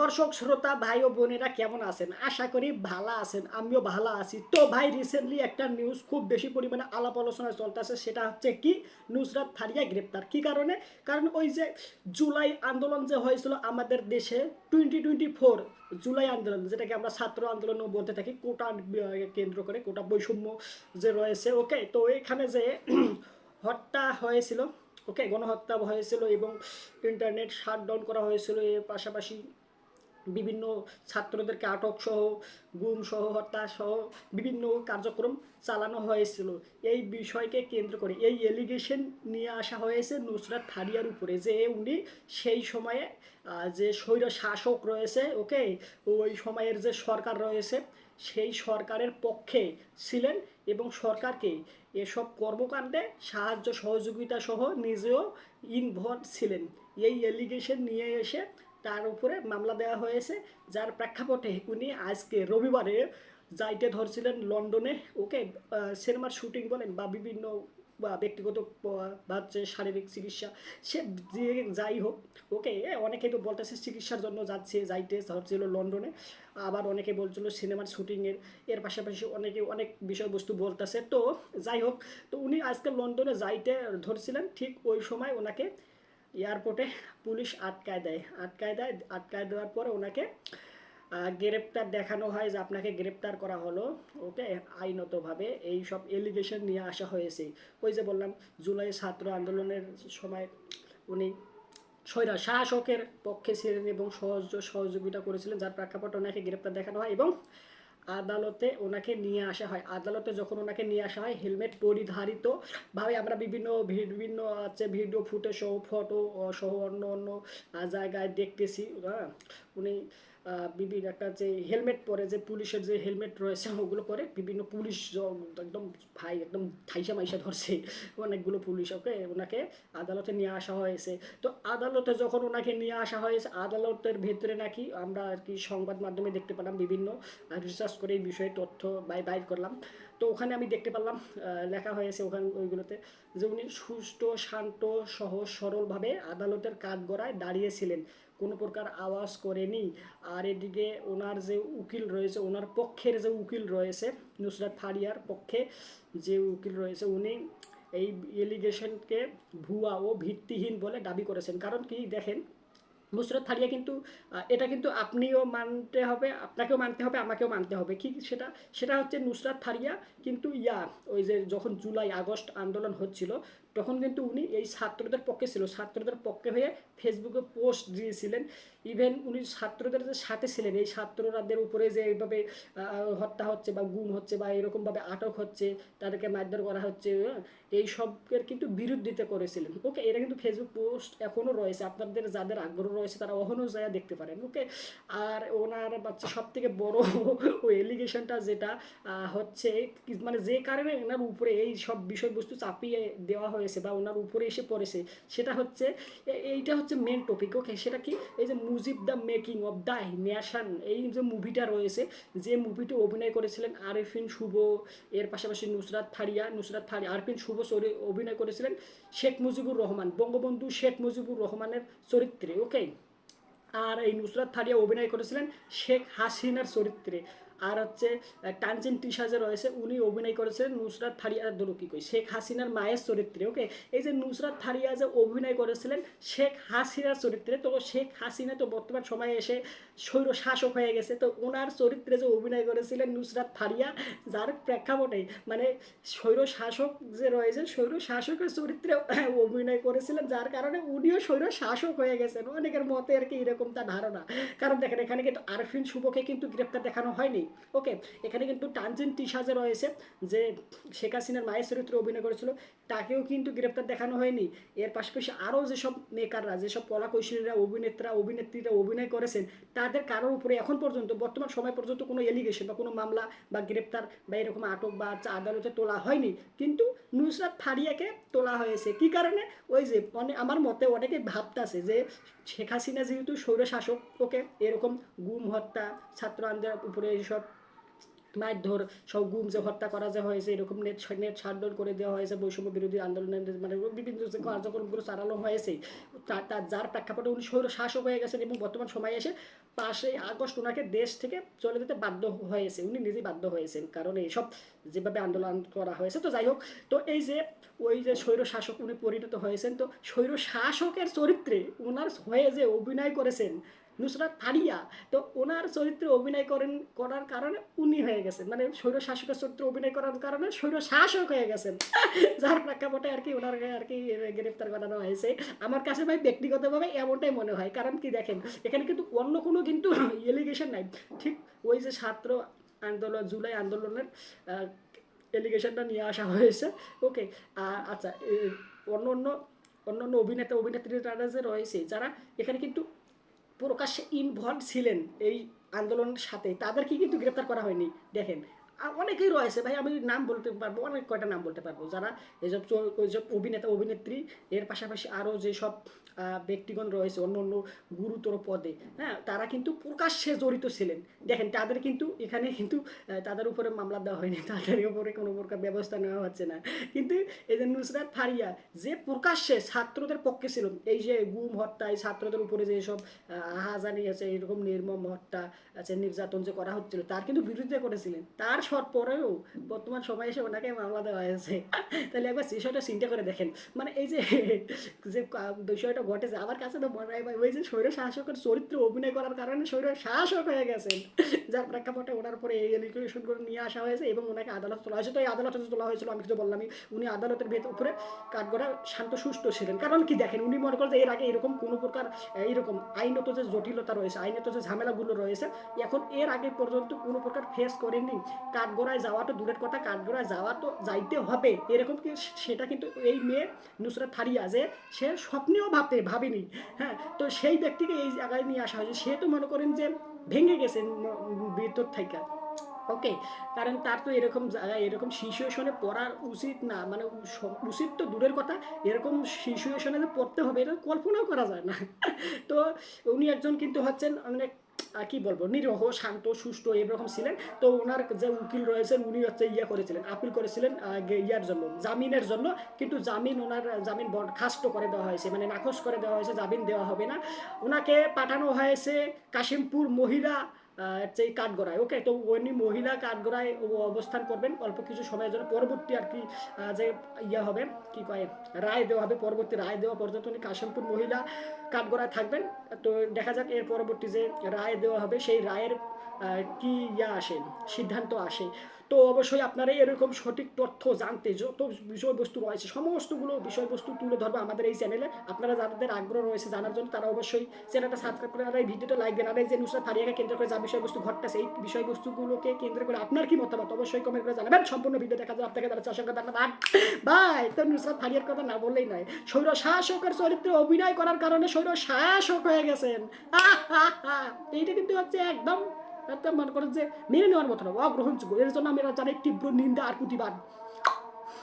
দর্শক, শ্রোতা, ভাই ও বোনেরা কেমন আছেন? আশা করি ভালো আছেন, আমিও ভালো আছি। তো ভাই রিসেন্টলি একটা নিউজ খুব বেশি পরিমাণে আলাপ আলোচনায় চলতেছে, সেটা হচ্ছে কি? নুসরাত ফারিয়া গ্রেপ্তার। কি কারণে? কারণ ওই যে জুলাই আন্দোলন যে হয়েছিল আমাদের দেশে টোয়েন্টি টোয়েন্টি ফোর জুলাই আন্দোলন, যেটাকে আমরা ছাত্র আন্দোলনও বলতে থাকি, কোটা কেন্দ্র করে, কোটা বৈষম্য যে রয়েছে ওকে তো এখানে যে হত্যা হয়েছিল ওকে গণহত্যা হয়েছিল এবং ইন্টারনেট শাটডাউন করা হয়েছিল, এর পাশাপাশি বিভিন্ন ছাত্রদেরকে আটক সহ, গুম সহ, হত্যা সহ বিভিন্ন কার্যক্রম চালানো হয়েছিল। এই বিষয়কে কেন্দ্র করে এই এলিগেশন নিয়ে আসা হয়েছে নুসরাত ফারিয়ার উপরে যে উনি সেই সময়ে যে স্বৈর শাসক রয়েছে, ওকে, ওই সময়ের যে সরকার রয়েছে, সেই সরকারের পক্ষে ছিলেন এবং সরকারকে এসব কর্মকাণ্ডে সাহায্য সহযোগিতা সহ নিজেও ইনভলভ ছিলেন। এই এলিগেশন নিয়ে এসে তার উপরে মামলা দেওয়া হয়েছে, যার প্রেক্ষাপটে উনি আজকে রবিবারে যাইতে ধরছিলেন লন্ডনে, ওকে সিনেমার শুটিং বলেন বা বিভিন্ন, বা ব্যক্তিগত প- বা হচ্ছে শারীরিক চিকিৎসা, সে যে যাই হোক, ওকে অনেকে তো বলতেছে চিকিৎসার জন্য যাচ্ছে, যাইতে ধরছিল লন্ডনে, আবার অনেকে বলছিল সিনেমার শুটিংয়ের, এর পাশাপাশি অনেকে অনেক বিষয়বস্তু বলতেছে। তো যাই হোক, তো উনি আজকে লন্ডনে যাইতে ধরছিলেন, ঠিক ওই সময় ওনাকে এয়ারপোর্টে পুলিশ আটকায় দেয়। আটকায় দেয়, আটকায় দেওয়ার পরে ওনাকে গ্রেপ্তার দেখানো হয় যে আপনাকে গ্রেপ্তার করা হলো। ওকে, আইনতভাবে এই সব এলিগেশন নিয়ে আসা হয়েছে। ওই যে বললাম, জুলাই ছাত্র আন্দোলনের সময় উনি স্বৈরা শাসকের পক্ষে ছিলেন এবং সহজ, সহযোগিতা করেছিলেন, যার প্রেক্ষাপটে ওনাকে গ্রেপ্তার দেখানো হয় এবং আদালতে ওনাকে নিয়ে আসা হয়। আদালতে যখন ওনাকে নিয়ে আসা হয়, হেলমেট পরিধারিত ভাবে আমরা বিভিন্ন বিভিন্ন হচ্ছে ভিডিও ফুটেজ সহ ফটো সহ অন্য অন্য জায়গায় দেখতেছি হ্যাঁ? উনি বিভিন্ন একটা যে হেলমেট পরে, যে পুলিশের যে হেলমেট রয়েছে, ওগুলো পরে বিভিন্ন পুলিশ একদম ভাই, একদম থাইসা মাইসা ধরছে। অনেকগুলো পুলিশ, ওকে? ওনাকে আদালতে নিয়ে আসা হয়েছে। তো আদালতে যখন ওনাকে নিয়ে আসা হয়েছে, আদালতের ভেতরে নাকি আমরা আর কি সংবাদ মাধ্যমে দেখতে পেলাম, বিভিন্ন রিসার্চ করে এই বিষয়ে তথ্য বাই, বাইর করলাম। তো ওখানে আমি দেখতে পারলাম লেখা হয়েছে ওখানে, ওইগুলোতে যে উনি সুষ্ঠু শান্ত, সহজ, সরলভাবে আদালতের কাঠগড়ায় দাঁড়িয়েছিলেন। কোনো প্রকার আওয়াজ করেনি। আর এদিকে ওনার যে উকিল রয়েছে, ওনার পক্ষের যে উকিল রয়েছে, নুসরাত ফারিয়ার পক্ষে যে উকিল রয়েছে, উনি এই এলিগেশনকে ভুয়া ও ভিত্তিহীন বলে দাবি করেছেন। কারণ কি দেখেন নুসরাত ফারিয়া কিন্তু এটা কিন্তু আপনিও মানতে হবে আপনাকেও মানতে হবে আমাকেও মানতে হবে। কি সেটা সেটা হচ্ছে নুসরাত থারিয়া কিন্তু ইয়া ওই যে যখন জুলাই আগস্ট আন্দোলন হচ্ছিল তখন কিন্তু উনি এই ছাত্রদের পক্ষে ছিল ছাত্রদের পক্ষে হয়ে ফেসবুকে পোস্ট দিয়েছিলেন। ইভেন উনি ছাত্রদের যে সাথে ছিলেন এই ছাত্ররাদের উপরে যে এইভাবে হত্যা হচ্ছে বা গুম হচ্ছে বা এরকমভাবে আটক হচ্ছে তাদেরকে মারধর করা হচ্ছে হ্যাঁ, এই সবের কিন্তু বিরোধিতা করেছিলেন। ওকে এটা কিন্তু ফেসবুক পোস্ট এখনও রয়েছে। আপনাদের যাদের আগ্রহ রয়েছে, তারা অহনও যায় দেখতে পারেন ওকে আর ওনার বাচ্চা সব থেকে বড় ওই এলিগেশনটা যেটা হচ্ছে মানে যে কারণে ওনার উপরে এই সব বিষয়বস্তু চাপিয়ে দেওয়া হয়েছে বা ওনার উপরে এসে পড়েছে, সেটা হচ্ছে এইটা হচ্ছে মেন টপিক ওকে সেটা কি? এই যে Mujib the making of the nation, এই যে মুভিটা রয়েছে, যে মুভিতে অভিনয় করেছিলেন আরিফিন শুভ, এর পাশাপাশি নুসরাত ফারিয়া নুসরাত ফারিয়া আরফিন শুভ অভিনয় করেছিলেন শেখ মুজিবুর রহমান, বঙ্গবন্ধু শেখ মুজিবুর রহমানের চরিত্রে ওকে আর এই নুসরাত থারিয়া অভিনয় করেছিলেন শেখ হাসিনার চরিত্রে। আর হচ্ছে টিশা যে রয়েছে উনি অভিনয় করেছিলেন নুসরাত ফারিয়া ধরো কি কই। শেখ হাসিনার মায়ের চরিত্রে ওকে এই যে নুসরাত ফারিয়া যে অভিনয় করেছিলেন শেখ হাসিনার চরিত্রে, তো শেখ হাসিনা তো বর্তমান সময়ে এসে স্বৈর শাসক হয়ে গেছে, তো ওনার চরিত্রে যে অভিনয় করেছিলেন নুসরাত ফারিয়া, যার প্রেক্ষাপটে মানে স্বৈর শাসক যে রয়েছে স্বৈর শাসকের চরিত্রে অভিনয় করেছিলেন, যার কারণে উনিও স্বৈর শাসক হয়ে গেছেন। অনেকের মতে আর কি এরকম তার ধারণা। কারণ দেখেন, এখানে কিন্তু আরফিন শুভকে কিন্তু গ্রেপ্তার দেখানো হয়নি। ওকে এখানে কিন্তু টানজিন যে রয়েছে, যে শেখ হাসিনার মায়ের চরিত্রে অভিনয় করেছিল, তাকেও কিন্তু গ্রেপ্তার দেখানো হয়নি। এর পাশাপাশি আরও যেসব মেকাররা যেসব কলা কৌশলীরা অভিনেত্রা, অভিনেত্রীরা অভিনয় করেছেন, তাদের কারোর উপরে এখন পর্যন্ত, বর্তমান সময় পর্যন্ত কোনো এলিগেশন বা কোনো মামলা বা গ্রেপ্তার বা এরকম আটক বা আদালতে তোলা হয়নি। কিন্তু নুসরাত ফারিয়াকে তোলা হয়েছে। কি কারণে? ওই যে অনেক আমার মতে অনেকে ভাবতাছে যে শেখ হাসিনা যেহেতু স্বৈরশাসক ওকে এরকম গুম হত্যা, ছাত্র আন্দোলনের উপরে এইসব মারধর সব গুম যে হত্যা করা যে হয়েছে, এরকম নেট নেট শাটডাউন করে দেওয়া হয়েছে, বৈষম্য বিরোধী আন্দোলনের মানে বিভিন্ন যে কার্যক্রমগুলো চালানো হয়েছে তার যার প্রেক্ষাপটে উনি স্বৈর শাসক হয়ে গেছেন এবং বর্তমান সময়ে এসে পাঁচই আগস্ট ওনাকে দেশ থেকে চলে যেতে বাধ্য হয়েছে, উনি নিজেই বাধ্য হয়েছেন। কারণ এইসব যেভাবে আন্দোলন করা হয়েছে, তো যাই হোক, তো এই যে, ওই যে স্বৈর শাসক উনি পরিণত হয়েছেন, তো স্বৈর শাসকের চরিত্রে ওনার হয়ে যে অভিনয় করেছেন নুসরাত ফারিয়া। তো ওনার চরিত্রে অভিনয় করেন, করার কারণে উনি হয়ে গেছেন। মানে স্বৈর শাসকের চরিত্রে অভিনয় করার কারণে স্বৈর শাসক হয়ে গেছেন। যার প্রেক্ষাপটে আর কি ওনার আর কি গ্রেফতার করানো হয়েছে। আমার কাছে ভাই ব্যক্তিগতভাবে এমনটাই মনে হয়। কারণ কি দেখেন, এখানে কিন্তু অন্য কোনো কিন্তু এলিগেশন নাই। ঠিক ওই যে ছাত্র আন্দোলন, জুলাই আন্দোলনের এলিগেশনটা নিয়ে আসা হয়েছে। ওকে আচ্ছা অন্য অন্য অন্য অন্য অভিনেতা, অভিনেত্রীরা যে রয়েছে, যারা এখানে কিন্তু প্রকাশ্যে ইনভলভ ছিলেন এই আন্দোলনের সাথে। তাদেরকে কিন্তু গ্রেপ্তার করা হয়নি। দেখেন অনেকেই রয়েছে ভাই, আমি নাম বলতে পারব, অনেক কয়টা নাম বলতে পারব। যারা এইসব ওইসব অভিনেতা, অভিনেত্রী, এর পাশাপাশি আরও যেসব ব্যক্তিগণ রয়েছে, অন্য অন্য গুরুতর পদে হ্যাঁ তারা কিন্তু প্রকাশ্যে জড়িত ছিলেন। দেখেন, তাদের কিন্তু এখানে কিন্তু তাদের উপরে মামলা দেওয়া হয়নি, তাদের উপরে কোনো প্রকার ব্যবস্থা নেওয়া হচ্ছে না। কিন্তু এই যে নুসরাত ফারিয়া, যে প্রকাশ্যে ছাত্রদের পক্ষে ছিল, এই যে গুম হত্যা এই ছাত্রদের উপরে যে সব আহাজানি আছে, এরকম নির্মম হত্যা আছে, নির্যাতন যে করা হচ্ছিল, তার কিন্তু বিরুদ্ধে করেছিলেন। তার সৎ পরেও বর্তমান সময় এসে ওনাকে মামলা দেওয়া হয়েছে। তাহলে একবার বিষয়টা চিন্তা করে দেখেন। মানে এই যে যে বিষয়টা ঘটেছে, আমার কাছে তো মনে হয় ওই যে স্বৈর শাসকের চরিত্রে অভিনয় করার কারণে স্বৈর শাসক হয়ে গেছেন। যার প্রেক্ষাপটে ওনার পরে এই এলিগেশন করে নিয়ে আসা হয়েছে এবং ওনাকে আদালত তোলা হয়েছে। তো এই আদালতে তোলা হয়েছিল, আমি তো বললামই, উনি আদালতের ভেতর কাঠগড়া শান্ত সুস্থ ছিলেন। কারণ কি দেখেন, উনি মনে করেন যে এর আগে এরকম কোনো প্রকার, এইরকম আইনত যে জটিলতা রয়েছে, আইনত যে ঝামেলাগুলো রয়েছে, এখন এর আগে পর্যন্ত কোনো প্রকার ফেস করেননি। কাঠগড়ায় যাওয়া তো দূরের কথা কাঠগড়ায় যাওয়া তো যাইতে হবে। এরকম কি সেটা কিন্তু এই মেয়ে নুসরাত ফারিয়া যে সে স্বপ্নেও ভাবতে ভাবেনি। হ্যাঁ তো সেই ব্যক্তিকে এই জায়গায় নিয়ে আসা হয়েছে। সে তো মনে করেন যে ভেঙে গেছেন ভিতর থেকে। ওকে কারণ তার তো এরকম জায়গায় এরকম সিচুয়েশনে পড়া উচিত না। মানে উচিত তো দূরের কথা এরকম সিচুয়েশনে পড়তে হবে এটা কল্পনাও করা যায় না। তো উনি একজন কিন্তু হচ্ছেন অনেক আহ, কি বলব, নিরহ, শান্ত, সুষ্ঠু এরকম ছিলেন। তো ওনার যে উকিল রয়েছেন, উনি হচ্ছে ইয়ে করেছিলেন, আপিল করেছিলেন ইয়ার জন্য, জামিনের জন্য। কিন্তু জামিন ওনার, জামিন বরখাস্ত করে দেওয়া হয়েছে মানে নাকচ করে দেওয়া হয়েছে, জামিন দেওয়া হবে না। ওনাকে পাঠানো হয়েছে কাশিমপুর মহিলা এই কাঠগড়ায় ওকে তো উনি মহিলা কাঠগড়ায় অবস্থান করবেন। অল্প কিছু সময়ের জন্য পরবর্তী আর কি যে ইয়ে হবে, কি কয়, রায় দেওয়া হবে, পরবর্তী রায় দেওয়া পর্যন্ত উনি কাশিমপুর মহিলা কাঠগড়ায় থাকবেন। তো দেখা যাক এর পরবর্তী যে রায় দেওয়া হবে, সেই রায়ের কি ইয়া আসে, সিদ্ধান্ত আসে। তো অবশ্যই আপনারা এরকম সঠিক তথ্য জানতে যত বিষয়বস্তু রয়েছে, সমস্তগুলো বিষয়বস্তু তুলে ধরবো আমাদের এই চ্যানেলে আপনারা যাদের আগ্রহ রয়েছে জানার জন্য, তারা অবশ্যই চ্যানেলটা সাবস্ক্রাইব করে আর এই ভিডিওটা লাইক দেন। আর এই যে নুসরাত ফারিয়াকে কেন্দ্র করে যা বিষয়বস্তু ঘটতেছে এই বিষয়বস্তুগুলোকে কেন্দ্র করে আপনার কি মতামত? অবশ্যই কমেন্ট করে জানাবেন। সম্পূর্ণ ভিডিও দেখা যায় আপনাকে তারা অসংখ্য ধন্যবাদ। বাই তো নুসরাত ফারিয়ার কথা না বললেই নয় স্বৈর শাসকের চরিত্রে অভিনয় করার কারণে স্বৈর শাসক হয়ে গেছেন। এইটা কিন্তু হচ্ছে একদম মনে করেন যে মেনে নেওয়ার মতো না। অগ্রহণযোগ্য এর জন্য আমি জানাই তীব্র নিন্দা আর প্রতিবাদ।